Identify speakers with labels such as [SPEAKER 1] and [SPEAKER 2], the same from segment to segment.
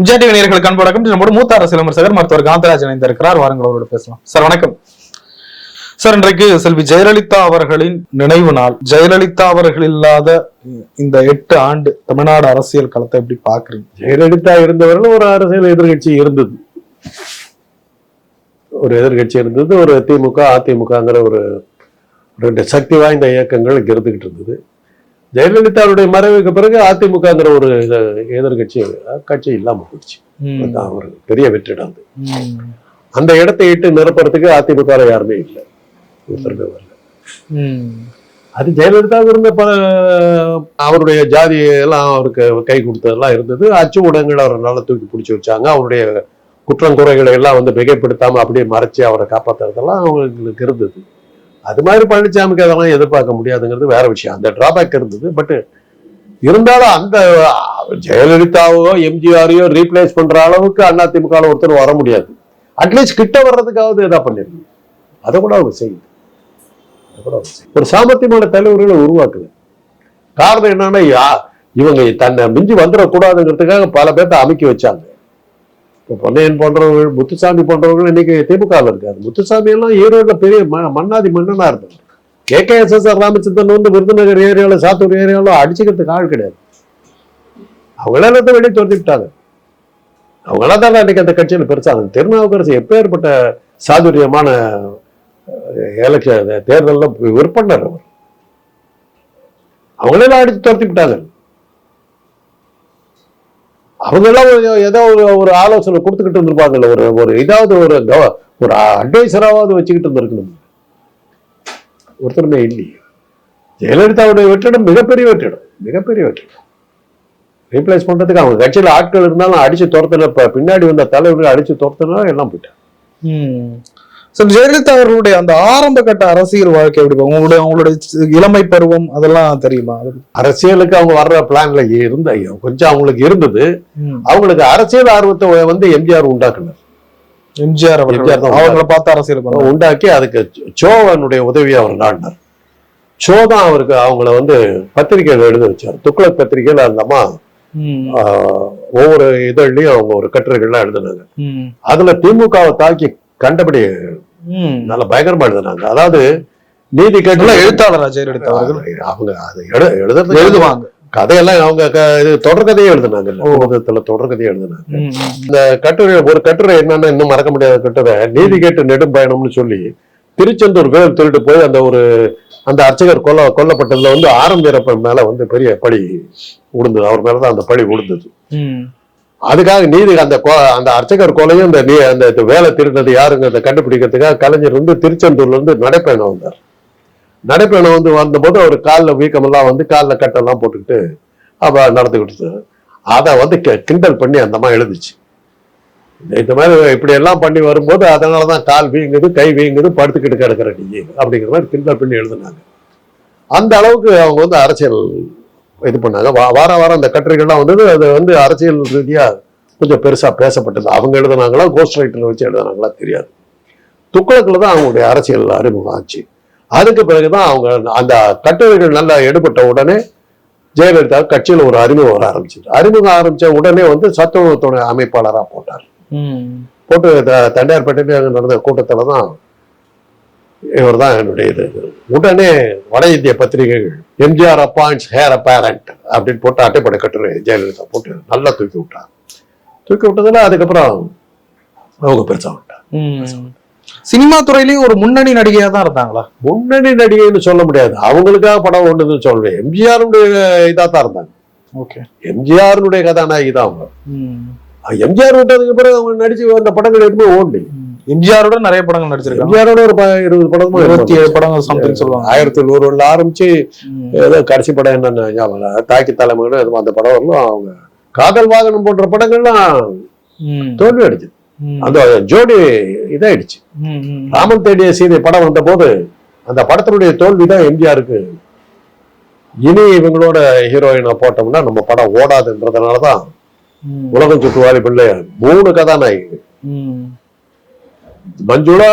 [SPEAKER 1] Vijay TV அன்பு வணக்கம். நம்மோட மூத்த அரசியல் விமர்சகர் மருத்துவர் காந்தராஜ் இணைந்திருக்கிறார். வாருங்கள் அவரோட பேசலாம். சார் வணக்கம். சார் இன்றைக்கு செல்வி ஜெயலலிதா அவர்களின் நினைவு நாள். ஜெயலலிதா அவர்கள் இல்லாத இந்த எட்டு ஆண்டு தமிழ்நாடு அரசியல் களத்தை எப்படி பாக்குறீங்க
[SPEAKER 2] ஜெயலலிதா இருந்தவர்கள் ஒரு அரசியல் எதிர்கட்சி இருந்தது. ஒரு எதிர்கட்சி இருந்தது ஒரு திமுக அதிமுகங்கிற ஒரு ரெண்டு சக்தி வாய்ந்த இயக்கங்கள் இருந்துகிட்டு இருந்தது. ஜெயலலிதாவுடைய மறைவுக்கு பிறகு அதிமுகங்கிற ஒரு எதிர்கட்சி கட்சி இல்லாம போயிடுச்சு. அதுதான் ஒரு பெரிய வெற்றிடம். அந்த இடத்தை இட்டு நிரப்புறதுக்கு அதிமுக யாருமே இல்லை. ஒருத்தருமே வரல. அது ஜெயலலிதா இருந்த பல அவருடைய ஜாதி எல்லாம் அவருக்கு கை கொடுத்ததெல்லாம் இருந்தது. அச்சு ஊடகங்கள் அவரை நல்லா தூக்கி பிடிச்சி வச்சாங்க. அவருடைய குற்றம் குறைகளை எல்லாம் வந்து மிகைப்படுத்தாம அப்படியே மறைச்சு அவரை காப்பாத்துறதெல்லாம் அவங்களுக்கு இருந்தது. அது மாதிரி பழனிசாமிக்கு அதெல்லாம் எதிர்பார்க்க முடியாதுங்கிறது வேற விஷயம். அந்த டிராபேக் இருந்தது. பட் இருந்தாலும் அந்த ஜெயலலிதாவோ எம்ஜிஆரையோ ரீப்ளேஸ் பண்ற அளவுக்கு அதிமுக ல ஒருத்தர் வர முடியாது. அட்லீஸ்ட் கிட்ட வர்றதுக்காவது எதா பண்ணிருக்கு அதை கூட அவங்க செய்யுது ஒரு சாமர்த்தியமான தலைவர்களை உருவாக்குது காரணம் என்னன்னா யா- இவங்க தன்னை மிஞ்சி வந்துடக்கூடாதுங்கிறதுக்காக பல பேர்த்த அமைக்க வச்சாங்க. இப்போ பொன்னையன் போன்றவர்கள் முத்துசாமி போன்றவர்கள் இன்னைக்கு திமுகவில் இருக்காரு. முத்துசாமி எல்லாம் ஈரோட்ல பெரிய ம- மன்னாதி மன்னனா இருந்தார். K K S S R Ramachandran வந்து விருதுநகர் ஏரியாவில் சாத்தூர் ஏரியாவில் அடிச்சுக்கிறதுக்கு ஆள் கிடையாது. அவங்கள எல்லாத்தையும் வெளியே துரத்தி விட்டாங்க. தான் இன்னைக்கு அந்த கட்சியில் பெருசாங்க திருநாவுக்கரசு எப்பேற்பட்ட சாதுரியமான எலெக்ஷன் தேர்தலில் விற்பனர் அவர். அவங்களெல்லாம் அடிச்சு துரத்தி அவங்க எல்லாம் ஏதோ ஒரு ஒரு ஆலோசனை கொடுத்துக்கிட்டு இருந்திருப்பாங்கல்ல ஒரு ஒரு இதாவது ஒரு கவ- ஒரு அட்வைசராவது வச்சுக்கிட்டு இருந்திருக்கணும். ஒருத்தருமே இல்லையே ஜெயலலிதாவுடைய வெற்றிடம் மிகப்பெரிய வெற்றிடம் மிகப்பெரிய வெற்றிடம். ரீப்ளேஸ் பண்றதுக்கு அவங்க கட்சியில ஆட்கள் இருந்தாலும் அடிச்சு துரத்துல இப்போ பின்னாடி வந்த தலைவர்கள் அடிச்சு துரத்தினா எல்லாம் போயிட்டாங்க.
[SPEAKER 1] ஜெயலலிதா அவர்களுடைய அந்த ஆரம்ப கட்ட அரசியல் வாழ்க்கை எப்படி? உங்களுடைய உங்களுடைய இளமை பருவம் அதெல்லாம் தெரியுமா
[SPEAKER 2] அரசியலுக்கு அவங்க வர்ற பிளான்ல இருந்த கொஞ்சம் அவங்களுக்கு இருந்தது. அவங்களுக்கு அரசியல் ஆர்வத்தை வந்து எம்ஜிஆர் உண்டாக்குனார்
[SPEAKER 1] எம்ஜிஆர்
[SPEAKER 2] எம்ஜிஆர்
[SPEAKER 1] அவங்கள பார்த்து அரசியல்.
[SPEAKER 2] உண்டாக்கி அதுக்கு சோவனுடைய உதவியை அவர் நாடினார் சோ தான் அவருக்கு அவங்கள வந்து பத்திரிகைகள் எழுத வச்சார் துக்ளக் பத்திரிகையில் அந்த அம்மா ஒவ்வொரு இதழ்லையும் அவங்க ஒரு கட்டுரைகள்லாம் எழுதினாங்க. அதுல திமுகவை தாக்கி கண்டபடி. நல்ல பயங்கரமா எழுதினாங்க அதாவது நீதி கேட்டு
[SPEAKER 1] எழுத்தாளரா ஜெயலலிதா அவர்கள்.
[SPEAKER 2] அவங்க அதை எழுதுறது
[SPEAKER 1] எழுதுவாங்க.
[SPEAKER 2] கதையெல்லாம் அவங்க இது தொடர்கதையே எழுதினாங்க புத்தகத்துல தொடர்கதையே எழுதினாங்க. இந்த கட்டுரை ஒரு கட்டுரை என்னன்னா இன்னும் மறக்க முடியாத கட்டுரை. நீதி கேட்டு நெடும் பயணம்னு சொல்லி திருச்செந்தூர் வேல் திருட்டு போய் அந்த ஒரு அந்த அர்ச்சகர் கொல்ல கொல்லப்பட்டதுல வந்து ஆரம் வீரப்பன் மேல வந்து பெரிய பழி உடுந்தது. அவர் மேலதான் அந்த பழி உடுந்தது.
[SPEAKER 1] ம்.
[SPEAKER 2] அதுக்காக நீதி அந்த அந்த அர்ச்சகர் கொலையும் அந்த நீ அந்த வேலை திருந்தது யாருங்கிறத கண்டுபிடிக்கிறதுக்காக கலைஞர் வந்து திருச்செந்தூர்ல இருந்து நடைப்பயணம் வந்தார். நடைப்பயணம் வந்து வந்தபோது அவர் காலில் வீக்கமெல்லாம் வந்து காலில் கட்டெல்லாம் போட்டுக்கிட்டு அப்ப நடந்துக்கிட்டு அதை வந்து கி- கிண்டல் பண்ணி அந்த மாதிரி எழுதுச்சு இந்த- மாதிரி இப்படி எல்லாம் பண்ணி வரும்போது அதனாலதான் கால் வீங்குது கை வீங்குது படுத்துக்கிட்டு கிடக்கிற நீ அப்படிங்கிற மாதிரி கிண்டல் பண்ணி எழுதுனாங்க. அந்த அளவுக்கு அவங்க வந்து அரசியல் இது பண்ணாங்க. வார வாரம் அந்த கட்டுரைகள்லாம் வந்தது. அது வந்து அரசியல் ரீதியா கொஞ்சம் பெருசா பேசப்பட்டது. அவங்க எழுதுனாங்களா கோஸ்ட் ரைட்டர்ல வச்சு எழுதுனாங்களா தெரியாது. துக்ளக்கில் தான் அவங்களுடைய அரசியல் அறிமுகம் ஆச்சு. அதுக்கு பிறகுதான் அவங்க அந்த கட்டுரைகள் நல்லா எடுபட்ட உடனே ஜெயலலிதா கட்சியில் ஒரு அறிமுகம் வர ஆரம்பிச்சது அறிமுகம் ஆரம்பிச்ச உடனே வந்து சத்துணவுத்துறை அமைப்பாளராக போட்டார். போட்டு தண்டையார்பேட்டையில நடந்த கூட்டத்துல தான் இவர் தான் என்னுடைய இது உடனே வட இந்திய பத்திரிகைகள் எம்ஜிஆர் அப்பாயிண்ட்ஸ் ஹேர் அப்பேரண்ட் அப்படின்னு போட்டு அட்டைப்படை கட்டுரை ஜெயலலிதா போட்டு நல்லா தூக்கி விட்டார். தூக்கி விட்டதுல அதுக்கப்புறம் அவங்க பெருசா விட்டார்.
[SPEAKER 1] ம். சினிமா துறையிலயும் ஒரு முன்னணி நடிகையா தான் இருந்தாங்களா?
[SPEAKER 2] முன்னணி நடிகைன்னு சொல்ல முடியாது. அவங்களுக்காக படம் ஒன்றுன்னு சொல்றேன் எம்ஜிஆருடைய இதா தான் இருந்தாங்க.
[SPEAKER 1] ஓகே.
[SPEAKER 2] எம்ஜிஆருடைய கதாநாயகி தான் அவங்க. எம்ஜிஆர் விட்டதுக்கு பிறகு அவங்க நடிச்சு வந்த படங்கள் எதுவுமே ஓடி
[SPEAKER 1] எம்ஜிஆரோட நிறைய படங்கள் நடிச்சிருக்காங்க
[SPEAKER 2] எம்ஜிஆரோட ஒரு இருபது படமும்
[SPEAKER 1] இருபத்தி ஏழு படங்கள் சம்திங் சொல்லுவாங்க
[SPEAKER 2] ஆயிரத்தி நூறுல ஆரம்பிச்சு. ஏதோ கடைசி படம் என்னன்னு ஞாபகம். தாக்கி தலைமையில எதுவும் அந்த படம் வரலாம் அவங்க காதல் வாகனம் போன்ற படங்கள்லாம். தோல்வி அடிச்சு. அந்த ஜோடி இதாயிடுச்சு. ராமன் தேடிய சீதை படம் வந்த போது அந்த படத்தினுடைய தோல்விதான் எம்ஜிஆருக்கு இனி இவங்களோட ஹீரோயினை போட்டோம்னா நம்ம படம் ஓடாதுன்றதுனாலதான். உலகம் சுற்றுவாரி பிள்ளை மூணு கதாநாயகி. மஞ்சுளா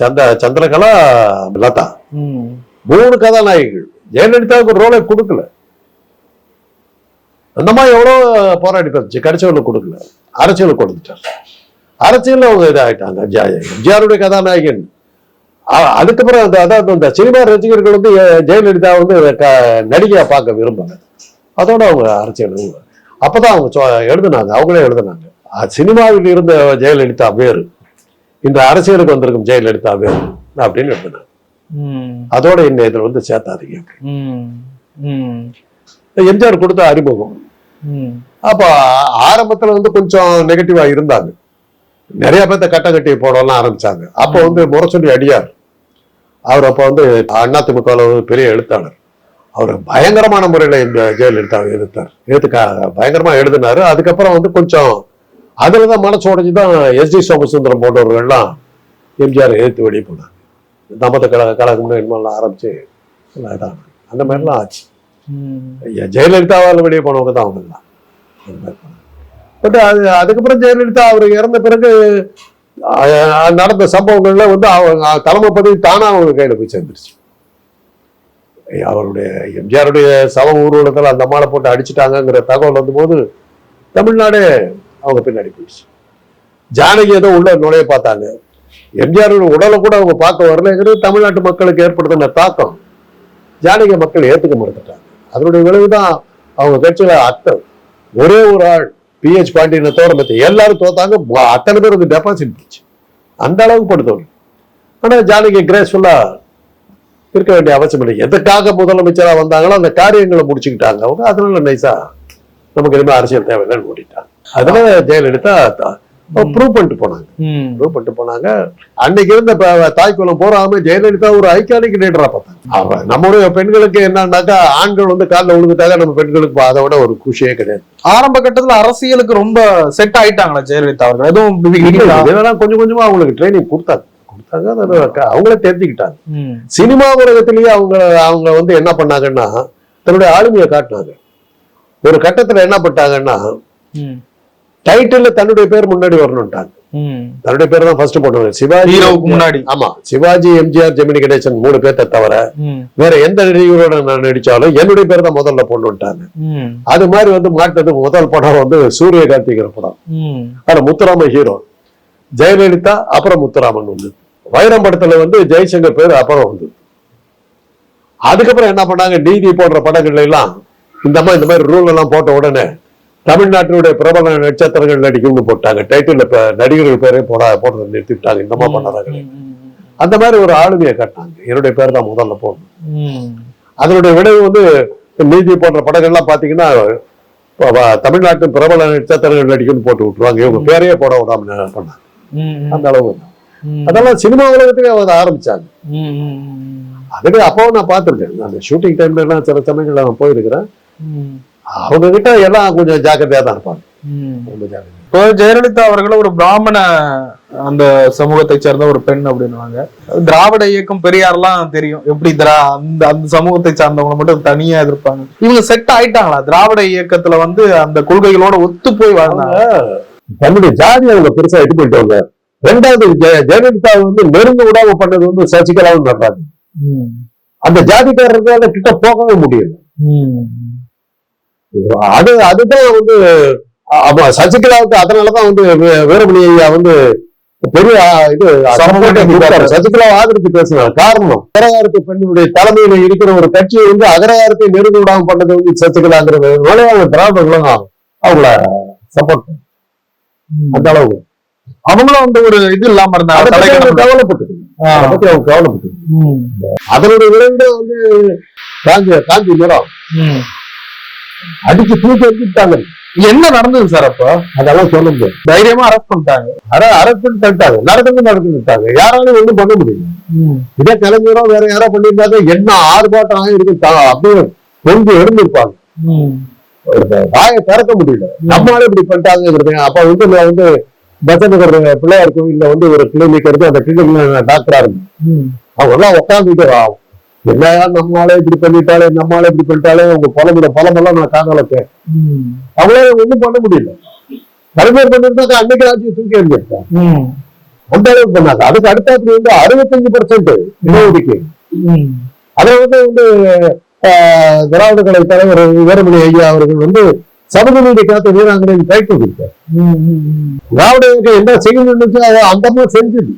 [SPEAKER 2] சந்த சந்திரகலா லதா. மூணு கதாநாயகிகள். ஜெயலலிதாவுக்கு ரோலை கொடுக்கல. அந்த மாதிரி எவ்வளோ போராடி பார்த்துச்சு கடைசியில் கொடுக்கல. அரசியல் கொடுத்துட்டார். அரசியல்ல அவங்க இதாகிட்டாங்க எம்ஜிஆருடைய கதாநாயகன். அதுக்கப்புறம் அந்த அதாவது அந்த சினிமா ரசிகர்கள் வந்து ஜெயலலிதா வந்து நடிகையா பார்க்க விரும்பல. அதோட அவங்க அரசியல் அப்பதான் அவங்க எழுதுனாங்க. அவங்களே எழுதுனாங்க. சினிமாவில் இருந்த ஜெயலலிதா வேறு. இந்த அரசியலுக்கு வந்திருக்கும் ஜெயலலிதா அப்படின்னு எழுதுனாங்க
[SPEAKER 1] ம்,
[SPEAKER 2] அதோட என்ன இதுல வந்து சேர்த்தாதீங்க. எம்ஜிஆர் கொடுத்த அறிமுகம். அப்ப ஆரம்பத்துல வந்து கொஞ்சம் நெகட்டிவா இருந்தாங்க. நிறைய பேர்த்த கட்ட கட்டி போடலாம் ஆரம்பிச்சாங்க. அப்ப வந்து முரசொலி அடியார் அவர் அப்ப வந்து அதிமுகவில் ஒரு பெரிய எழுத்தாளர். அவர் பயங்கரமான முறையில இந்த ஜெயலலிதாவை எதிர்த்தார் எதிர்த்து பயங்கரமா எழுதினாரு. அதுக்கப்புறம் வந்து கொஞ்சம் அதுலதான் மனசு உடைஞ்சு தான் எஸ் டி சோமசுந்தரம் போன்றவர்கள்லாம் எம்ஜிஆர் எதிர்த்து வெளியே போனாங்க. தம்பத்த கழக கழகம்னு என்னமெல்லாம் ஆரம்பிச்சு எல்லாம் இதானாங்க. அந்த மாதிரிலாம் ஆச்சு. ஐயா, ஜெயலலிதாவால் வெளியே போனவங்க தான் அவங்க தான் பட் அது அதுக்கப்புறம் ஜெயலலிதா அவர் இறந்த பிறகு நடந்த சம்பவங்கள்ல வந்து அவங்க தலைமை பதவி தானா அவங்க கையில போய் சேர்ந்துருச்சு. அவருடைய எம்ஜிஆருடைய சவ ஊர்வலத்தில் அந்த அம்மாவை போட்டு அடிச்சிட்டாங்கங்கிற தகவல் வந்தபோது தமிழ்நாடே அவங்க பின்னாடி போயிடுச்சு. ஜானகி ஏதோ உள்ள நுழைய பார்த்தாங்க. எம்ஜிஆர் உடலை கூட அவங்க பார்க்க வரலங்கிறது தமிழ்நாட்டு மக்களுக்கு ஏற்படுத்தின தாக்கம். ஜானகி மக்கள் ஏற்றுக்க மறுத்துட்டாங்க. அதனுடைய விளைவுதான் அவங்க கட்சியில அத்தை ஒரே ஒரு ஆள் பிஹெச் பாண்டியனை மத்த எல்லாரும் தோத்தாங்க. அத்தனை பேர் வந்து டெபாசிட் போச்சு. அந்த அளவுக்கு படுத்தோம் ஆனா ஜானகி கிரேஸ்ஃபுல்லா இருக்க வேண்டிய அவசியம் இல்லை. எதுக்காக முதலமைச்சரா வந்தாங்களோ அந்த காரியங்களை முடிச்சுக்கிட்டாங்க அவங்க. அதனால நைஸா நமக்கு இனிமேல் அரசியல் தேவையில்லைன்னு ஓடிட்டாங்க. அதனால ஜெயலலிதா ப்ரூவ் பண்ணிட்டு போனாங்க. ப்ரூவ் பண்ணிட்டு போனாங்க. அன்னைக்கு இருந்த ப- தாய்க்குளம் போறாம ஜெயலலிதா ஒரு ஐக்கானிக் லீடரா பார்த்தாங்க. நம்முடைய பெண்களுக்கு என்னன்னாக்கா ஆண்கள் வந்து காலில் விழுந்துட்டாங்க நம்ம பெண்களுக்கு அதை விட ஒரு குஷியே கிடையாது.
[SPEAKER 1] ஆரம்ப கட்டத்துல அரசியலுக்கு ரொம்ப செட் ஆயிட்டாங்களா ஜெயலலிதா அவர்கள். எதுவும்?
[SPEAKER 2] இதெல்லாம் கொஞ்சம் கொஞ்சமா அவங்களுக்கு ட்ரைனிங் கொடுத்தாங்க. கொடுத்தாங்க அவங்களே தெரிஞ்சுக்கிட்டாங்க. சினிமா உலகத்திலேயே அவங்க அவங்க வந்து என்ன பண்ணாங்கன்னா தன்னுடைய ஆளுமையை காட்டினாங்க. ஒரு கட்டத்துல என்ன பண்ணிட்டாங்கன்னா
[SPEAKER 1] ம்,
[SPEAKER 2] டைட்டில்ல தன்னுடைய பேர் முன்னாடி வரணும்ட்டாங்க. தன்னுடைய பேர் தான் ஃபர்ஸ்ட் போட்டாங்க சிவாஜி
[SPEAKER 1] ஹீரோவுக்கு முன்னாடி.
[SPEAKER 2] ஆமா சிவாஜி எம்ஜிஆர் ஜெமினி கணேசன் மூணு பேர்த்த தவிர வேற எந்த நடிகரோட நான் நடிச்சாலும் என்னுடைய பேர் தான் முதல்ல போட்டுட்டாங்க
[SPEAKER 1] ம்,
[SPEAKER 2] அது மாதிரி வந்து மாட்டது முதல் படம் வந்து சூரியகாந்திங்கிற படம்.
[SPEAKER 1] ம்,
[SPEAKER 2] ஆனா முத்துராமன் ஹீரோ ஜெயலலிதா அப்புறம் முத்துராமன் வந்து. வைரம் படத்துல வந்து ஜெய்சங்கர் பேர் அப்புறம் வந்து. அதுக்கப்புறம் என்ன பண்ணாங்க? நீதி போன்ற படங்கள்ல எல்லாம் இந்த மாதிரி இந்த மாதிரி ரூல் எல்லாம் போட்ட உடனே தமிழ்நாட்டினுடைய பிரபல நட்சத்திரங்கள் நடிக்கும்னு போட்டாங்க. டைட்டில் இப்ப நடிகர்கள் பேரே போட போடுறத நிறுத்திவிட்டாங்க. இந்த மாதிரி பண்ணாங்க
[SPEAKER 1] ம்,
[SPEAKER 2] அந்த மாதிரி ஒரு ஆளுமையை காட்டினாங்க. என்னுடைய பேர் தான் முதல்ல போடணும். அதனுடைய விளைவு வந்து நீதி போன்ற படங்கள்லாம் வ- தமிழ்நாட்டு பிரபல நட்சத்திரங்கள் நடிக்கணும்னு போட்டு விட்டுருவாங்க. இவங்க பேரையே போட விடாம பண்ணாங்க. அந்த அளவு. அதெல்லாம் சினிமா உலகத்துக்கு அதை ஆரம்பிச்சாங்க. அதுக்கு அப்பவும் நான் பார்த்திருக்கேன். அந்த ஷூட்டிங் டைம்ல எல்லாம் சில சமயங்கள்ல நான் போயிருக்கிறேன். அவங்க கிட்ட எல்லாம் கொஞ்சம் ஜாக்கிரதையா தான் இருப்பாங்க.
[SPEAKER 1] இப்போ ஜெயலலிதா அவர்கள் ஒரு பிராமண அந்த சமூகத்தை சேர்ந்த ஒரு பெண் அப்படின்னுவாங்க. திராவிட இயக்கம் பெரியார்லாம் தெரியும். எப்படி திரா அந்த அந்த சமூகத்தை சார்ந்தவங்க மட்டும் தனியா எதிர்ப்பாங்க இவங்க செட் ஆயிட்டாங்களா? திராவிட இயக்கத்துல வந்து அந்த கொள்கைகளோட ஒத்து போய் வாழ்ந்தாங்க.
[SPEAKER 2] தன்னுடைய ஜாதி அவங்க பெருசா பண்ணிட்டு வந்தாங்க ரெண்டாவது ஜெய- ஜெயலலிதா வந்து நெருங்க விடாம பண்ணது வந்து சசிகலாவும் பண்றாங்க அந்த ஜாதிக்காரர்களால கிட்ட போகவே முடியல. அது அதுதான் வந்து ஆமா சசிகலாவுக்கு அதனாலதான் வந்து வீரமணி ஐயா வந்து பெரிய இது. சசிகலாவை ஆதரித்து பேசினார். காரணம் அகரகாரத்து பெண்ணுடைய தலைமையில இருக்கிற ஒரு கட்சியை வந்து அகரகாரத்தை நெருங்க விடாம பண்ணது வந்து சசிகலாங்கிறதுனால அவங்க திராவிடர்களும் அவங்கள சப்போர்ட் அந்த அளவுக்கு.
[SPEAKER 1] அவங்களும் வந்து ஒரு இது இல்லாம இருந்தாங்க.
[SPEAKER 2] கவலைப்பட்டு. அவங்க கவலைப்பட்டு. அதனுடைய விளைவு வந்து காந்தி காந்தி நிறம். அடிச்சு தூக்கி எடுத்துட்டாங்க
[SPEAKER 1] என்ன நடந்தது சார் அப்ப?
[SPEAKER 2] அதெல்லாம் சொல்ல முடியாது.
[SPEAKER 1] தைரியமா அரெஸ்ட் பண்ணிட்டாங்க.
[SPEAKER 2] அரை அரசு தட்டாங்க நடக்குது நடந்துட்டாங்க யாராலும் ஒண்ணும் பண்ண முடியும் இதே கலைஞரோ வேற யாரோ பண்ணியிருந்தாங்க என்ன ஆர்ப்பாட்டம் ஆகிருக்கு தா- அப்படியே கொஞ்சம் எழுந்திருப்பாங்க. வாயை திறக்க முடியல. நம்மளால இப்படி பண்ணிட்டாங்கிறது அப்ப வந்து நான் வந்து பசநகர் பிள்ளையார் கோவில்ல வந்து ஒரு கிளினிக் இருக்கு அந்த கிளினிக்ல டாக்டரா இருக்கு
[SPEAKER 1] ம்,
[SPEAKER 2] அவங்க எல்லாம் உட்காந்துட்டு என்னையா நம்மளால இப்படி பண்ணிட்டாலே நம்மளால இப்படி பண்ணிட்டாலே உங்க புலம்புல புலம்பெல்லாம் நான் காதல
[SPEAKER 1] ம்,
[SPEAKER 2] அவங்களால ஒண்ணும் பண்ண முடியல. கலைஞர் பண்ணிருந்தாங்க அன்னைக்கு ஆட்சியை தூக்கி எறிஞ்சிருக்காங்க
[SPEAKER 1] ம்,
[SPEAKER 2] அந்த அளவுக்கு பண்ணாங்க. அதுக்கு அடுத்தாப்புல வந்து அறுபத்தஞ்சு பர்சன்ட் இடஒதுக்கீடு.
[SPEAKER 1] ம்,
[SPEAKER 2] அதை வந்து வந்து திராவிட கழக தலைவர் வீரமணி ஐயா அவர்கள் வந்து சமூக நீதி காத்த வீராங்கனை கைட்டு கொடுத்தார். திராவிட என்ன செய்யணும்னு அதை அந்த அம்மா செஞ்சது.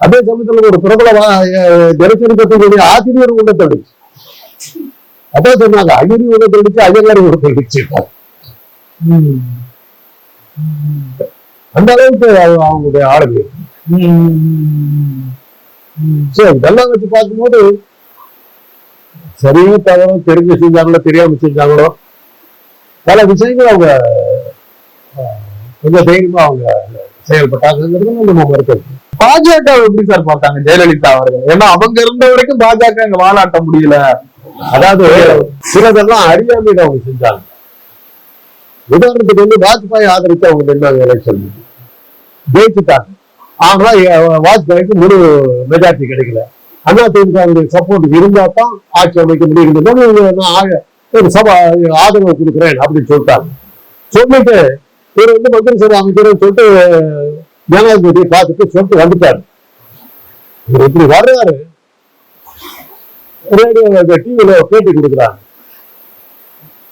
[SPEAKER 2] அதே சமயத்துல ஒரு பிரபல தினச்சரிக்கக்கூடிய ஆசிரியர் கூட தடுச்சு அதான் சொன்னாங்க அகிரி கூட தடுச்சு ஐயங்காரி கூட தடுச்சு அந்த அளவுக்கு அவங்களுடைய ஆளுமை. சரி இதெல்லாம் வச்சு பார்க்கும்போது சரியும் தவறோ தெரிஞ்சு செஞ்சாங்களோ தெரியாம செஞ்சாங்களோ பல விஷயங்கள் அவங்க கொஞ்சம் தைரியமா அவங்க செயல்பட்டாங்கிறது நம்ம மறுக்கிறது
[SPEAKER 1] பாஜக எப்படி சார் பார்த்தாங்க? ஜெயலலிதா அவர்கள். ஏன்னா அவங்க இருந்த வரைக்கும் பாஜக அங்க வாழாட்ட முடியல.
[SPEAKER 2] அதாவது சிலதெல்லாம் அறியாமையில அவங்க செஞ்சாங்க. உதாரணத்துக்கு வந்து வாஜ்பாய் ஆதரித்து அவங்க நின்றாங்க எலெக்ஷன் ஜெயிச்சுட்டாங்க. ஆனா வாஜ்பாய்க்கு முழு மெஜாரிட்டி கிடைக்கல. அண்ணா திமுகவுடைய சப்போர்ட் இருந்தா தான் ஆட்சி அமைக்க முடியும். ஒரு சபா ஆதரவு கொடுக்குறேன் அப்படின்னு சொல்லிட்டாங்க. சொல்லிட்டு இவர் வந்து மந்திரி சபை அமைக்கிறேன்னு சொல்லிட்டு ஜனாதிபதியை பார்த்துட்டு சொல்லிட்டு வந்துட்டாரு. இவர் இப்படி வர்றாரு. ரேடியோ டிவியில பேட்டி கொடுக்குறாங்க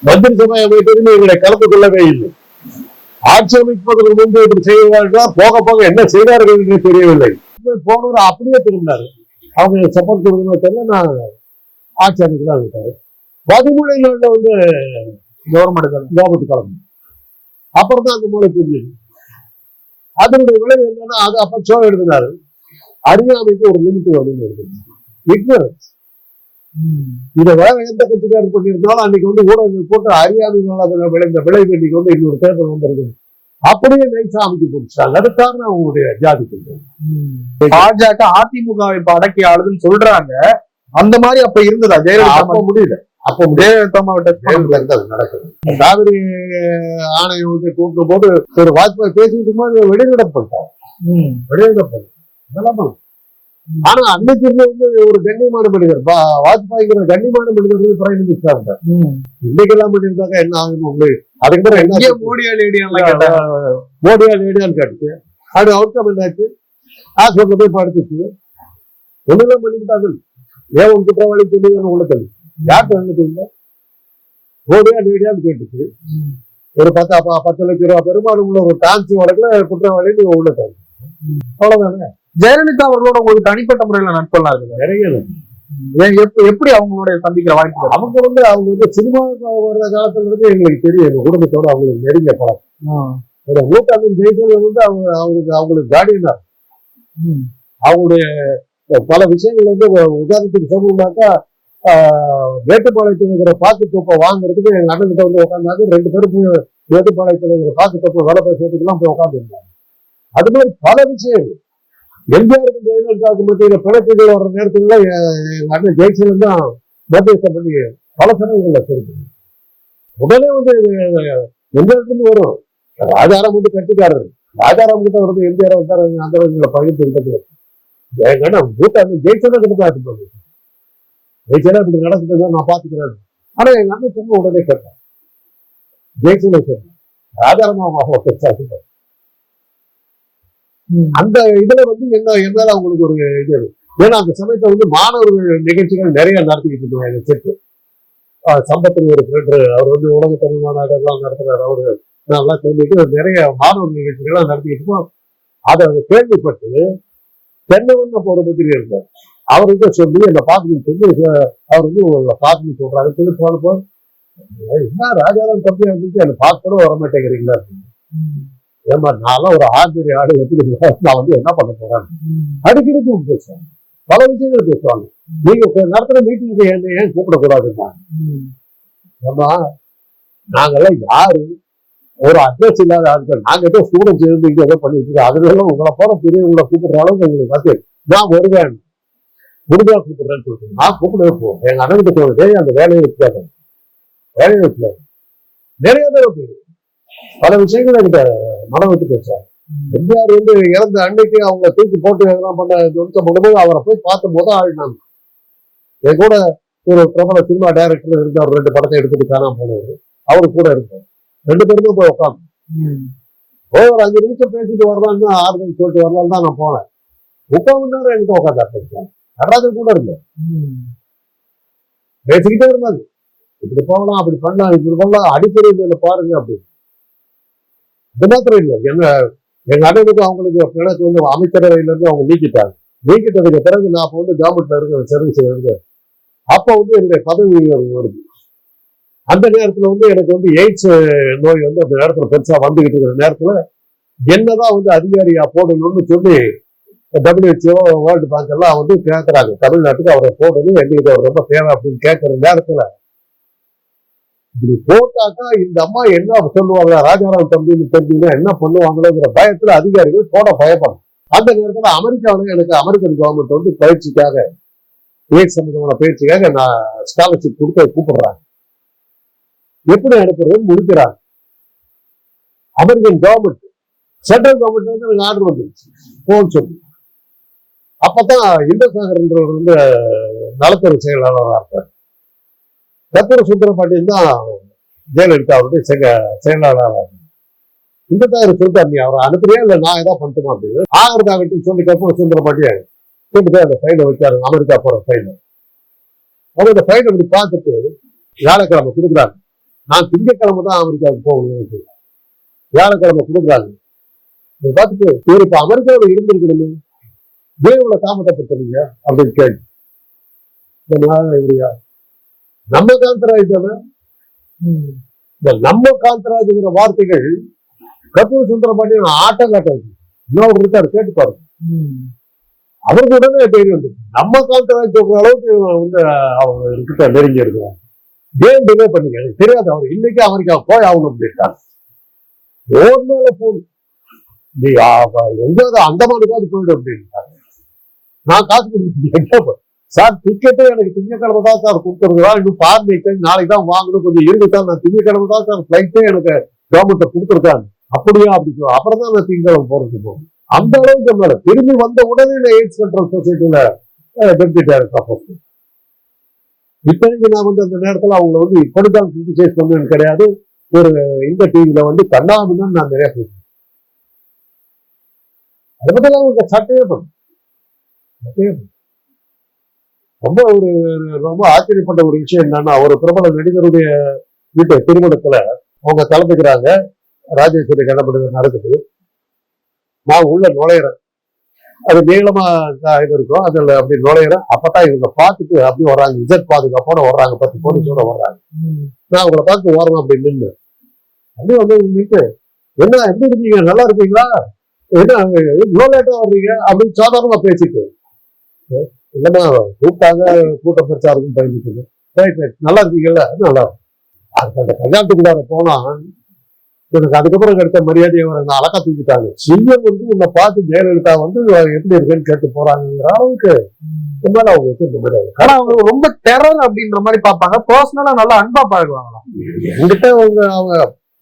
[SPEAKER 2] மந்திரி சபை அமைப்பதில் இவங்களை கலந்து கொள்ளவே இல்லை. ஆட்சி அமைப்பதற்கு முன்பு இப்படி செய்வார்கள்? போக போக என்ன செய்தார்கள் என்று தெரியவில்லை. போனவர் அப்படியே திரும்பினாரு. அவங்க சப்போர்ட் கொடுக்கணும் தெரியல நான் ஆட்சி அமைக்கலாம் விட்டாரு பதிமூணு வந்து
[SPEAKER 1] கவர்மெண்ட்
[SPEAKER 2] கவர்மெண்ட் கலந்து அப்புறம் தான் அந்த மூளை புரிஞ்சுது. அதனுடைய விளைவு என்னன்னா அது அப்ப சோ எழுதினாரு அறியாமைக்கு ஒரு லிமிட் அப்படின்னு ignorance. இதை வேற எந்த கட்சிக்காரர் பண்ணியிருந்தாலும் அன்னைக்கு வந்து ஊடகங்கள் போட்டு அறியாமையினால விளைந்த விளைவு இன்னைக்கு வந்து இன்னொரு தேர்தல் வந்திருக்குது. அப்படியே நைஸா அமைச்சு பிடிச்சாங்க அது காரணம் அவங்களுடைய ஜாதி.
[SPEAKER 1] பாஜக அதிமுகவை இப்ப அடக்கி ஆளுதுன்னு சொல்றாங்க. அந்த மாதிரி அப்ப இருந்ததா? ஜெயலலிதா
[SPEAKER 2] முடியல. அப்ப நடக்குது காவிரி ஆணையம் வந்து கூட்டும் போது ஒரு வாஜ்பாய் பேசிட்டு போது வெளிநடப்பட்டார் வெளிநடப்பட்டார் இதெல்லாம் பண்ணலாம். ஆனா அன்னைக்கு இருந்த வந்து ஒரு கண்ணியமான மனிதர் வாஜ்பாய்ங்கிற கண்ணியமான மனிதர் வந்து பிரைம் மினிஸ்டர் இருந்தார் இன்னைக்கு எல்லாம் பண்ணியிருந்தாங்க என்ன ஆகும் உங்களுக்கு அதுக்கு பிறகு என்ன
[SPEAKER 1] இங்கே மோடியா லேடியா கேட்டாங்க
[SPEAKER 2] மோடியா லேடியான்னு கேட்டுச்சு. அது அவுட்கம் என்னாச்சு? ஹாஸ்பிட்டல் போய் படுத்துச்சு. ஒண்ணுதான் பண்ணிவிட்டாங்க ஏன் உன் குற்றவாளி சொல்லி உள்ள தள்ளி? யார்கிட்ட இல்லை மோடியா லேடியான்னு கேட்டுச்சு. ஒரு பத்து பத்து லட்சம் ரூபாய் பெரும்பாலும் உள்ள ஒரு டான்சி வழக்குல குற்றவாளி நீங்க உள்ள தள்ளி அவ்வளவுதானே?
[SPEAKER 1] ஜெயலலிதா அவர்களோட உங்களுக்கு தனிப்பட்ட முறையில நட்பெல்லாம்
[SPEAKER 2] நிறைய இருக்கு.
[SPEAKER 1] எப்ப- எப்படி அவங்களுடைய சந்திக்கிற வாய்ப்பு?
[SPEAKER 2] அவங்க வந்து அவங்க வந்து சினிமாவுக்கு வர்ற காலத்துல இருந்து எங்களுக்கு தெரியும். எங்க குடும்பத்தோட அவங்களுக்கு நெருங்கிய பழக்கம். ஒரு நூற்றாண்டு ஜெயிச்சது வந்து அவங்க அவங்களுக்கு அவங்களுக்கு கார்டியனா. அவங்களுடைய பல விஷயங்கள் வந்து உதாரணத்துக்கு சொல்லணும்னாக்கா வேட்டுப்பாளையத்துங்கிற பாக்கு தொப்பை வாங்குறதுக்கு எங்க அண்ணன் கிட்ட வந்து உட்காந்தாங்க ரெண்டு பேரும் போய் மேட்டுப்பாளையத்தில் பாக்கு தொப்பை வேலை பேசுறதுக்குலாம் போய் உட்காந்துருந்தாங்க அது மாதிரி பல விஷயங்கள். எம்ஜிஆருக்கு ஜெயலலிதாவுக்கு மத்தியில் பிணக்குகள் வர்ற நேரத்துல எங்க அண்ணன் ஜெயசீலன் தான் மத்தியஸ்தம் பண்ணி பல சமயங்கள்ல சொல்லுங்க உடனே வந்து எம்ஜிஆருக்கு வரும். ராஜாராம் வந்து கட்டிக்காரர். ராஜாராம் கிட்ட வந்து எம்ஜிஆர் வந்தார். அந்த பகிர்ந்து இருந்தது. எங்க அண்ணன் பூட்டாந்து ஜெயசீலன் கிட்ட பார்த்து ஜெயிச்சதா இப்படி நடக்குது நான் பாத்துக்கிறேன் ஆனா எங்க அண்ணன் சொன்ன உடனே கேட்டேன். ஜெயிச்சதை சொன்னேன் ராஜாராம் பெருசாக அந்த இதுல வந்து என்ன என்னால அவங்களுக்கு ஒரு இது. ஏன்னா அந்த சமயத்துல வந்து மாணவர்கள் நிகழ்ச்சிகள் நிறைய நடத்திக்கிட்டு இருந்தாங்க எங்க செட்டு சம்பத்தில் ஒரு ஃப்ரெண்டு அவர் வந்து உலக தமிழ் மாநாடு எல்லாம் நடத்துறாரு அவரு. நான்லாம் தெரிஞ்சுட்டு நிறைய மாணவர் நிகழ்ச்சிகள்லாம் நடத்திக்கிட்டு இருக்கோம். அதை கேள்விப்பட்டு தென்னவன் ஒரு பத்திரிகை இருந்தார். அவர்கிட்ட சொல்லி என்னை பார்க்கணும்னு சொல்லி அவர் வந்து உங்களை சொல்றாரு. சொல்லி போனப்போ என்ன ராஜாதான் தம்பி அப்படின்னு என்னை பார்த்து கூட வர மாட்டேங்கிறீங்களா? ஏமா நான்லாம் ஒரு ஆசிரியர் ஆடு எப்படி நான் வந்து என்ன பண்ண போறேன்? அடிக்கடி கூப்பிட்டு பேசுவாங்க. பல விஷயங்கள் பேசுவாங்க. நீங்க நடத்துற மீட்டிங்க்கு என்ன ஏன் கூப்பிடக்கூடாதுன்னா ஏமா நாங்கெல்லாம் யாரு? ஒரு அட்ரஸ் இல்லாத ஆட்கள். நாங்க ஏதோ ஸ்டூடெண்ட்ஸ் இருந்து இங்க ஏதோ பண்ணிட்டு இருக்கோம். அதுல உங்களை போற பெரியவங்களை கூப்பிடுற அளவுக்கு எங்களுக்கு வந்து நான் வருவேன். முடிஞ்சா கூப்பிடுறேன்னு சொல்லிட்டு நான் கூப்பிடவே போவேன் எங்க அண்ணன் தோணுதே அந்த வேலையை வச்சுக்காத வேலையை வச்சுக்காத நிறைய தடவை போயிரு பல விஷயங்கள் என்கிட்ட மனம் விட்டு பேசுறாங்க எம்ஜிஆர் வந்து இறந்த அன்னைக்கு அவங்க தூக்கி போட்டு எதெல்லாம் பண்ண ஒழுக்க பண்ணும்போது அவரை போய் பார்த்த போது ஆழ்னாங்க என் கூட ஒரு பிரபல சினிமா டைரக்டர் இருந்தார். ரெண்டு படத்தை எடுத்துட்டு காணாம போனவர். அவரு கூட இருந்தார். ரெண்டு பேருமே போய் உட்காந்து ஒரு அஞ்சு நிமிஷம் பேசிட்டு வரலாம்னு ஆறுதல் சொல்லிட்டு வரலாம் தான் நான் போனேன். முக்கால் மணி நேரம் என்கிட்ட உட்காந்து நடராஜன் கூட இருந்தேன் பேசிக்கிட்டே இருந்தாங்க. இப்படி போகலாம் அப்படி பண்ணலாம் இப்படி பண்ணலாம் அடிப்படை பாருங்க அப்படி அது மாத்திரம் இல்லை. என்ன எங்க அண்ணனுக்கு அவங்களுக்கு எனக்கு வந்து அமைச்சரவையில இருந்து அவங்க நீக்கிட்டாங்க. நீக்கிட்டதுக்கு பிறகு நான் அப்போ வந்து கவர்மெண்ட்ல இருக்க சர்வீஸ் இருக்கு அப்போ வந்து என்னுடைய பதவி வருது. அந்த நேரத்துல வந்து எனக்கு வந்து எய்ட்ஸ் நோய் வந்து அந்த நேரத்துல பெருசா வந்துகிட்டு இருக்கிற நேரத்துல என்னதான் வந்து அதிகாரியா போடணும்னு சொல்லி டபிள்யூஹெச்ஓ வேர்ல்டு பேங்க் எல்லாம் வந்து கேட்கறாங்க தமிழ்நாட்டுக்கு அவரை போடணும் எங்களுக்கு அவர் ரொம்ப தேவை அப்படின்னு கேட்கிற நேரத்துல இப்படி போட்டாக்கா இந்த அம்மா என்ன சொல்லுவாங்க? ராஜாராம் தம்பின்னு தெரிஞ்சுன்னா என்ன பண்ணுவாங்களோங்கிற பயத்துல அதிகாரிகள் போட பயப்படும் அந்த நேரத்துல அமெரிக்காவில எனக்கு அமெரிக்கன் கவர்மெண்ட் வந்து பயிற்சிக்காக எய்ட்ஸ் சம்பந்தமான பயிற்சிக்காக நான் ஸ்காலர்ஷிப் கொடுக்க கூப்பிடுறாங்க. எப்படி அனுப்புறது முடிக்கிறாங்க. அமெரிக்கன் கவர்மெண்ட் சென்ட்ரல் கவர்மெண்ட் வந்து எனக்கு ஆர்டர் வந்துருச்சு. போன்னு சொல்லி. அப்பதான் இந்திரசாகர்ன்றவர் வந்து நலத்துறை செயலாளராக இருக்கார். கத்தூர சுந்தரபாண்டியன் தான் ஜெயலலிதா அவருடைய செக- செயலாளராக இந்த தாயிர சொல்லிட்டார் நீ அவரை அனுப்புறியா இல்லை நான் ஏதாவது பண்ணட்டுமா அப்படின்னு. ஆகிறதாகட்டும் சொல்லி கற்பூர சுந்தரபாண்டியன் கொண்டு போய் அந்த ஃபைலை வச்சாரு அமெரிக்கா போற ஃபைல அவர் அந்த ஃபைலை அப்படி பார்த்துட்டு வியாழக்கிழமை கொடுக்குறாங்க நான் திங்கக்கிழமை தான் அமெரிக்காவுக்கு போகணும்னு சொல்லுவேன் வியாழக்கிழமை கொடுக்குறாங்க பார்த்துட்டு இவர் இப்போ அமெரிக்காவில் இருந்திருக்கணுமே. இவ்வளவு தாமதப்படுத்துறீங்க அப்படின்னு இப்படியா? நம்ம காந்தராஜ் தானே இந்த நம்ம காந்தராஜுங்கிற வார்த்தைகள் கப்பூர் சுந்தரபாண்டியன் ஆட்டம் காட்டாது இன்னொரு இருக்காரு கேட்டு பாருங்க. அவருக்கு உடனே தெரிய வந்து நம்ம காந்தராஜ் சொல்ற அளவுக்கு வந்து அவங்க கிட்ட நெருங்கி இருக்கிறாங்க. ஏன் டிலே பண்ணீங்க? எனக்கு தெரியாது. அவர் இன்னைக்கு அமெரிக்கா போய் ஆகணும் அப்படின்ட்டாங்க ஓர் மேல போகணும் நீ எங்கேயாவது அந்தமானுக்காவது போயிடும் அப்படின்ட்டாங்க நான் காசு கொடுத்து சார் டிக்கெட்டே எனக்கு திங்கக்கிழமை தான் சார் கொடுத்துருக்குறா இன்னும் பார்மிக்கு நாளைக்கு தான் வாங்கணும். கொஞ்சம் இருக்கு சார். நான் திங்கக்கிழமை தான் சார் ஃபிளைட்டே எனக்கு கவர்மெண்ட்டை கொடுத்துருக்காங்க. அப்படியா? அப்படி சொல்லுவோம் அப்புறம் தான் நான் திங்கக்கிழமை போறதுக்கு போகும் அந்த அளவுக்கு மேல திரும்பி வந்த உடனே நான் எய்ட்ஸ் கண்ட்ரோல் சொசைட்டியில டெப்டி டைரக்டர் போஸ்ட் இப்போதைக்கு நான் வந்து அந்த நேரத்துல அவங்கள வந்து இப்படிதான் கிரிட்டிசைஸ் பண்ணது கிடையாது. ஒரு இந்த டிவியில வந்து கண்ணாமன்னு நான் நிறைய பேசுவேன். அதை பத்தி அவங்க சட்டையே பண்ணும் ரொம்ப ஒரு ரொம்ப ஆச்சரியப்பட்ட ஒரு விஷயம் என்னன்னா ஒரு பிரபல நடிகருடைய வீட்டு திருமணத்துல அவங்க கலந்துக்கிறாங்க ராஜேஸ்வரி கணபதி நடக்குது. நான் உள்ள நுழையிறேன். அது நீளமா இது இருக்கும். அதுல அப்படி நுழையிறேன். அப்பதான் இவங்க பார்த்துட்டு அப்படி வர்றாங்க. இஜட் பாதுகாப்போட வர்றாங்க. பத்து போலீஸோட வர்றாங்க. நான் அவங்கள பார்த்து ஓரணும் அப்படி நின்று அப்படியே வந்து நின்று என்ன எப்படி இருக்கீங்க? நல்லா இருக்கீங்களா? என்ன இவ்வளோ லேட்டா வர்றீங்க? அப்படின்னு சாதாரணமா பேசிட்டு. இல்லைன்னா கூப்பிட்டாங்க கூட்டம் பிரச்சாரத்துக்கும் இருக்கும் பயந்துட்டு ரைட் ரைட் நல்லா இருக்கீங்கல்ல? நல்லா அதுக்கு அந்த கல்யாணத்துக்குள்ளார போனா எனக்கு அதுக்கப்புறம் கிடைத்த மரியாதையை அவர் என்ன அழகா தூக்கிட்டாங்க சிஎம் வந்து உன்னை பார்த்து ஜெயலலிதா வந்து எப்படி இருக்குன்னு கேட்டு போறாங்கிற அளவுக்கு இந்த அவங்க வச்சிருந்த முடியாது
[SPEAKER 1] ஆனா அவங்க ரொம்ப டெரர் அப்படின்ற மாதிரி பார்ப்பாங்க. பர்சனலா நல்லா அன்பா பழகுவாங்களா
[SPEAKER 2] என்கிட்ட அவங்க அவங்க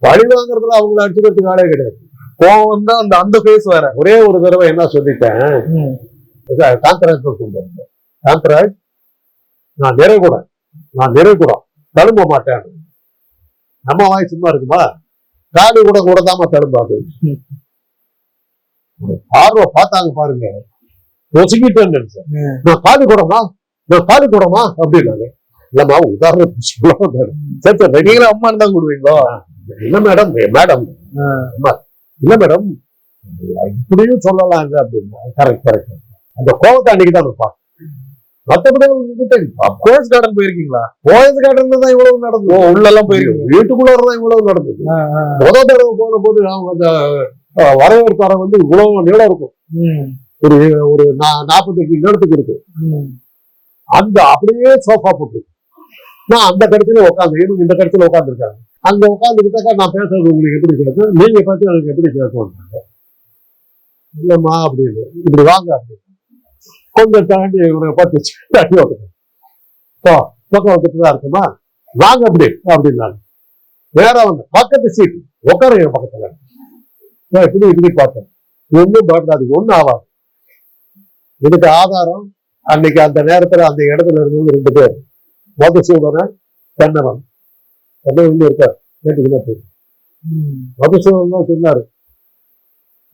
[SPEAKER 2] பழி வாங்குறதுல அவங்கள அடிச்சுக்கிறதுக்கு ஆளே கிடையாது.
[SPEAKER 1] கோவம் தான் அந்த அந்த பேஸ் வேற.
[SPEAKER 2] ஒரே ஒரு தடவை என்ன சொல்லிட்டேன் காந்தராஜ் சொல்லிட்டு காந்தராஜ் நான் நிறைகுடம் நான் நிறைகுடம் தழும்ப மாட்டேன். நம்ம வாய் சும்மா இருக்குமா? காலி கூட கூட தாம தழும்பாது பார்வை பார்த்தாங்க பாருங்க. பொசுக்கிட்டேன்னு நினைச்சேன். நான் காலி கூடமா? நான் காலி கூடமா? அப்படின்னாங்க. இல்லம்மா உதாரணத்துக்கு வந்தாரு. சரி சரி
[SPEAKER 1] நீங்களும் அம்மான்னு தான் கூடுவீங்களோ?
[SPEAKER 2] இல்ல மேடம் மேடம் இல்ல மேடம் இப்படியும் சொல்லலாம் இல்ல அப்படின்னா. கரெக்ட் கரெக்ட் அந்த கோவத்தை அன்னைக்கு தான் இருப்பான் மத்தபடி
[SPEAKER 1] கோச் கார்டன் போயிருக்கீங்களா?
[SPEAKER 2] போயது காட்டுறது தான் இவ்வளவு நடந்தது.
[SPEAKER 1] உள்ள எல்லாம் போயிருக்கீங்க.
[SPEAKER 2] வீட்டுக்குள்ள தான் இவ்வளவு நடந்தது. முதல் தடவை போன போது அந்த அஹ், வரவேற்பு அறை வந்து இவ்வளவு நீளம் இருக்கும். ஒரு ஒரு நாற்பத்தஞ்சு நிலத்துக்கு இருக்கு அந்த அப்படியே சோஃபா போட்டு. நான் அந்த கடைசியில உட்காந்து இவங்க இந்த கடைசியில உட்காந்துருக்காங்க அங்க உட்காந்துக்கிட்டாக்கா நான் பேசுறது உங்களுக்கு எப்படி கேட்கும்? நீங்க பார்த்து எனக்கு எப்படி கேட்கும் இல்லம்மா அப்படின்னு. இப்படி வாங்க அப்படின்னு. கொஞ்சம் தாண்டி இவரை பார்த்து தாண்டி வைக்கணும் போ பக்கம் வந்துட்டு தான் இருக்குமா? வாங்க அப்படி அப்படின்னாங்க நேரா வந்து பக்கத்து சீட் உட்கார என் பக்கத்துல. நான் இப்படி இப்படி பார்த்தேன். ஒன்றும் பயப்படாதீங்க ஒன்றும் ஆகாது. இதுக்கு ஆதாரம் அன்னைக்கு அந்த நேரத்துல அந்த இடத்துல இருந்தவங்க ரெண்டு பேர். மதுசூதனன் தென்னவன் தென்னவன் இருக்கார். கேட்டுக்கிட்டே போய் மதுசூதன் தான் சொன்னாரு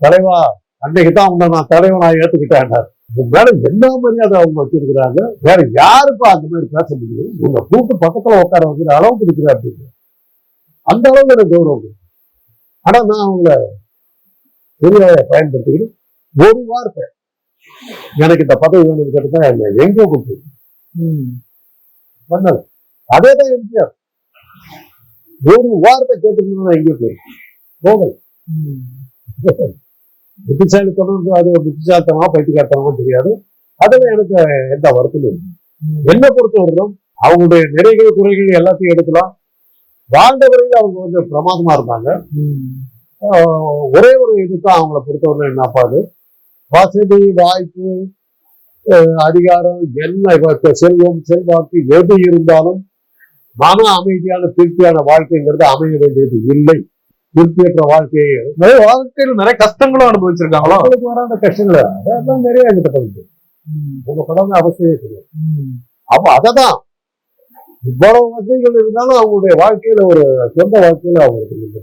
[SPEAKER 2] தலைவா அன்னைக்கு தான் உன்னை நான் தலைவனா ஏத்துக்கிட்டேன் மேல என்ன மரியாதை அவங்க வச்சிருக்கிறாங்க? வேற யாருக்கும் அந்த மாதிரி பேச முடியும் உங்க கூட்டு பக்கத்துல உட்கார வைக்கிற அளவுக்கு இருக்கிற அப்படின்னு அந்த அளவுக்கு எனக்கு கௌரவம். ஆனா நான் அவங்கள சரியாக பயன்படுத்திக்கிட்டு ஒரு வார்த்தை. எனக்கு இந்த பதவி வேணும்னு கேட்டுதான் என்ன? எங்கேயோ கூப்பிட்டு. பண்ணல. அதே தான் எம்ஜிஆர். ஒரு வார்த்தை கேட்டிருந்தா எங்கேயோ போய் போகல. புத்திசாலி தொடர்ந்து அது புத்திசாலித்தனமா பைத்தியக்காரத்தனமா தெரியாது. அதுல எனக்கு எந்த வருத்தமும் இல்லை. என்ன பொறுத்தவரையிலும் அவங்களுடைய நிறைகள் குறைகள் எல்லாத்தையும் எடுக்கலாம். வாழ்ந்த வரையில் அவங்க வந்து பிரமாதமா இருந்தாங்க ஒரே ஒரு இதுதான் அவங்கள பொறுத்தவரை என்னப்பா அது வசதி வாய்ப்பு அதிகாரம் என்ன செல்வம் செல்வாக்கு எது இருந்தாலும் மன அமைதியான திருப்தியான வாழ்க்கைங்கிறது அமைய வேண்டியது இல்லை. திருப்தியற்ற வாழ்க்கையை
[SPEAKER 1] நிறைய வாழ்க்கையில நிறைய கஷ்டங்களும் அனுபவிச்சிருக்காங்களோ?
[SPEAKER 2] அவங்களுக்கு வராத கஷ்டங்கள். அதெல்லாம் நிறைய எங்கிட்ட பகிர்ந்து. உங்க படம் அவசியம் கிடையாது. அப்ப அததான். இவ்வளவு வசதிகள் இருந்தாலும் அவங்களுடைய வாழ்க்கையில ஒரு சொந்த வாழ்க்கையில அவங்களுக்கு.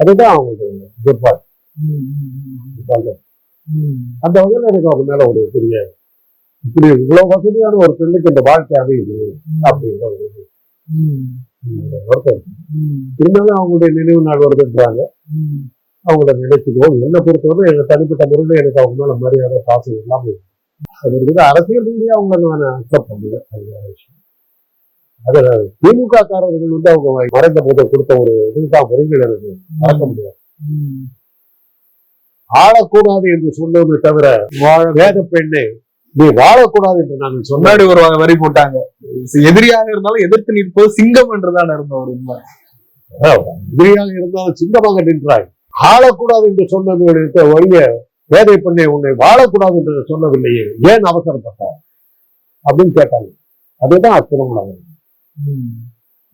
[SPEAKER 2] அதுதான் அவங்களுடைய எதிர்பார்ப்பு அந்த வகையில எனக்கு அவங்க மேல ஒரு பெரிய இப்படி இவ்வளவு வசதியான ஒரு பெண்ணுக்கு இந்த வாழ்க்கை அமையுது இது, ஒரு வருத்தம் இருந்தாலும் அவங்களுடைய நினைவு நாள் வருதுன்றாங்க. அவங்கள நினைச்சுக்குவோம். என்னை பொறுத்தவரை எங்க தனிப்பட்ட முறையில் எனக்கு அவங்க மேல மரியாதை பாசம் எல்லாமே. அது இருக்குது. அரசியல் ரீதியா அவங்கள நான் அக்செப்ட் பண்ணல. அது விஷயம். அதுல திமுக காரர்கள் வந்து அவங்க மறைந்த போது கொடுத்த ஒரு இதுதான். வரிகள் எனக்கு மறக்க முடியாது. ஆளக்கூடாது என்று சொன்னது தவிர வாழ- வேத பெண்ணே நீ வாழக்கூடாது என்று நாங்கள் சொன்ன
[SPEAKER 1] முன்னாடி ஒரு வரி போட்டாங்க. எதிரியாக இருந்தாலும் எதிர்த்து நிற்பது சிங்கம் என்றுதான் இருந்த ஒரு உண்மை.
[SPEAKER 2] எதிரியாக இருந்தாலும் சிங்கமாக நின்றாய். ஆளக்கூடாது என்று சொன்னது ஒழிய வேதை பெண்ணை உன்னை வாழக்கூடாது என்று சொல்லவில்லையே ஏன் அவசரப்பட்டார் அப்படின்னு கேட்டாங்க. அதுதான் அற்புதம்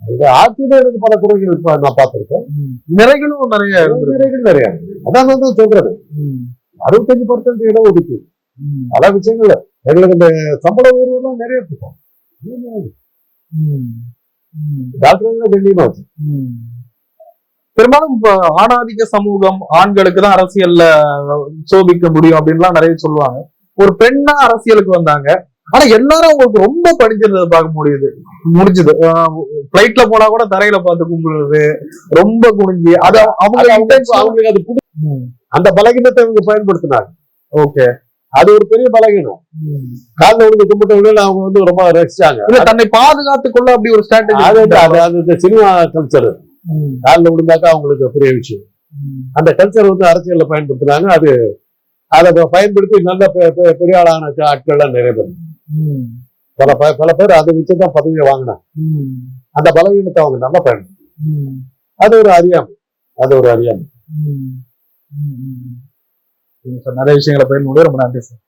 [SPEAKER 2] இது ஆட்சியில எனக்கு பல குறைகள் நான் பார்த்திருக்கேன்.
[SPEAKER 1] நிறைகளும் நிறைய.
[SPEAKER 2] நிறைகள் நிறைய இருக்கு. அதான் தான் சொல்றது. அறுபத்தஞ்சு பர்சன்ட் இடம் ஒதுக்கு பல விஷயங்கள்ல. எங்களுக்கு இந்த சம்பள உயர்வு எல்லாம் நிறைய இருக்கும் வச்சு
[SPEAKER 1] பெரும்பாலும் ஆணாதிக்க சமூகம் ஆண்களுக்கு தான் அரசியல்ல சோபிக்க முடியும் அப்படின்லாம் நிறைய சொல்லுவாங்க. ஒரு பெண்ணா அரசியலுக்கு வந்தாங்க. ஆனா எல்லாரும் அவங்களுக்கு ரொம்ப படிச்சிருந்ததை பார்க்க முடியுது. முடிஞ்சது. பிளைட்ல போனா கூட தரையில பார்த்து கும்பிடுறது ரொம்ப குனிஞ்சு அது அவங்க
[SPEAKER 2] அவங்களுக்கு அது அந்த பலகீனத்தை அவங்க பயன்படுத்தினாங்க.
[SPEAKER 1] ஓகே.
[SPEAKER 2] அது ஒரு பெரிய பலகீனம். காலில் விழுந்து கும்பிட்டவங்க அவங்க வந்து ரொம்ப ரசிச்சாங்க.
[SPEAKER 1] இல்ல தன்னை பாதுகாத்துக் கொள்ள அப்படி ஒரு ஸ்ட்ராட்டஜி
[SPEAKER 2] அது இந்த சினிமா கல்ச்சர் காலில் விழுந்தாக்கா அவங்களுக்கு பெரிய விஷயம். அந்த கல்ச்சர் வந்து அரசியல்ல பயன்படுத்தினாங்க. அது அதை பயன்படுத்தி நல்ல பெரிய ஆளான ஆட்கள்லாம் நிறைய பேர். பல பல பேர் அதை வச்சுதான் பதவியை வாங்கினாங்க. அந்த பலவீனத்தை அவங்க நல்லா பயன்படுத்தி அது ஒரு அறியாமை. அது ஒரு அறியாமை.
[SPEAKER 1] நிறைய விஷயங்களை பயன்படுத்தி ரொம்ப நன்றி சார்